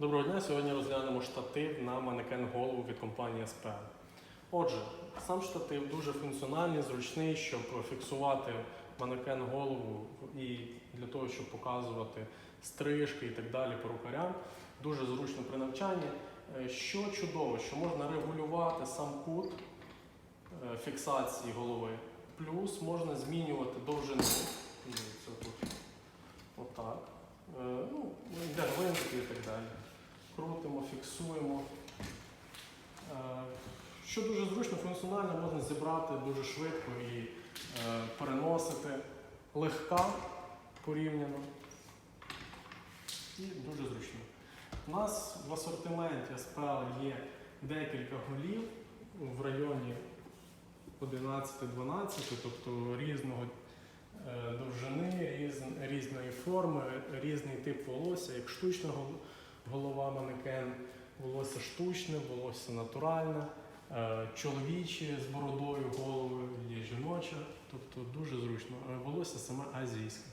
Доброго дня! Сьогодні розглянемо штатив на манекен голову від компанії SPL. Отже, сам штатив дуже функціональний, зручний, щоб фіксувати манекен голову і для того, щоб показувати стрижки і так далі перукарям. Дуже зручно при навчанні. Е, Що чудово, що можна регулювати сам кут е, фіксації голови, плюс можна змінювати довжину. Дивіться, тут. Отак. Е, Ну, йде гвинтики і так далі. Крутимо, фіксуємо. Е, Що дуже зручно, функціонально можна зібрати дуже швидко і е, переносити. Легка порівняно. І дуже зручно. У нас в асортименті SPL є декілька голів в районі 11-12, тобто різного е, довжини, різної форми, різний тип волосся, як штучна голова манекен, волосся штучне, волосся натуральне, е, чоловіче з бородою головою, є жіноче, тобто дуже зручно. Е, Волосся саме азійське.